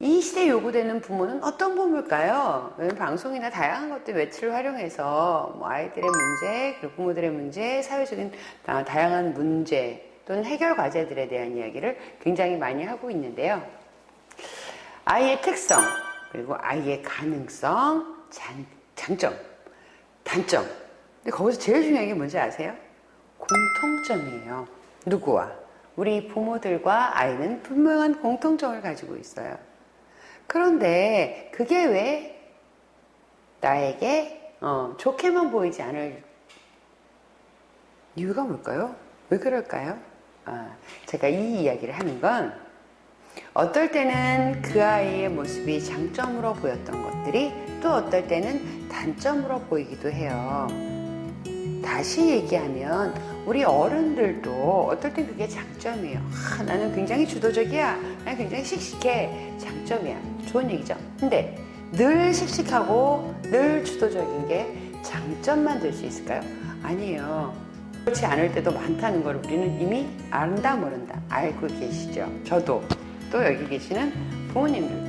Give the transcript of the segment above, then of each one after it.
이 시대에 요구되는 부모는 어떤 부모일까요? 방송이나 다양한 것들 매체를 활용해서 뭐 아이들의 문제, 그리고 부모들의 문제, 사회적인 다- 다양한 문제 또는 해결 과제들에 대한 이야기를 굉장히 많이 하고 있는데요. 아이의 특성, 그리고 아이의 가능성, 장, 장점, 단점. 근데 거기서 제일 중요한 게 뭔지 아세요? 공통점이에요. 누구와? 우리 부모들과 아이는 분명한 공통점을 가지고 있어요. 그런데 그게 왜 나에게 어, 좋게만 보이지 않을 이유가 뭘까요? 왜 그럴까요? 아, 제가 이 이야기를 하는 건 어떨 때는 그 아이의 모습이 장점으로 보였던 것들이 또 어떨 때는 단점으로 보이기도 해요. 다시 얘기하면 우리 어른들도 어떨 땐 그게 장점이에요. 아, 나는 굉장히 주도적이야. 나는 굉장히 씩씩해. 장점이야. 좋은 얘기죠. 근데 늘 씩씩하고 늘 주도적인 게 장점만 될 수 있을까요? 아니에요. 그렇지 않을 때도 많다는 걸 우리는 이미 안다 모른다 알고 계시죠. 저도 또 여기 계시는 부모님들도.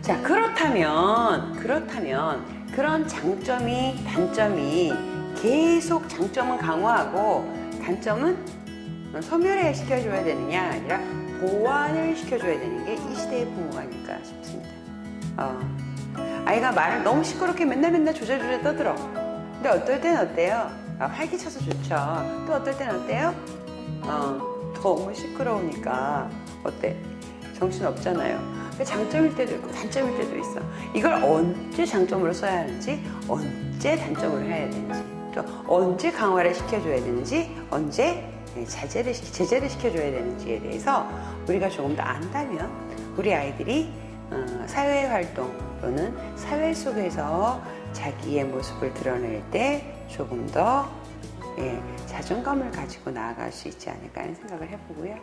자, 그렇다면, 그렇다면, 그런 장점이, 단점이 계속 장점은 강화하고 단점은 소멸해 시켜줘야 되느냐, 아니라 보완을 시켜줘야 되는 게 이 시대의 부모가 아닐까 싶습니다. 어, 아이가 말을 너무 시끄럽게 맨날 맨날 조절조절 떠들어. 근데 어떨 땐 어때요? 아, 활기차서 좋죠. 또 어떨 땐 어때요? 어, 너무 시끄러우니까 어때? 정신 없잖아요. 장점일 때도 있고 단점일 때도 있어. 이걸 언제 장점으로 써야 하는지, 언제 단점으로 해야 되는지, 또 언제 강화를 시켜줘야 되는지, 언제 예, 시키, 제재를 시켜줘야 되는지에 대해서 우리가 조금 더 안다면 우리 아이들이 어, 사회 활동 또는 사회 속에서 자기의 모습을 드러낼 때 조금 더 예, 자존감을 가지고 나아갈 수 있지 않을까 하는 생각을 해보고요.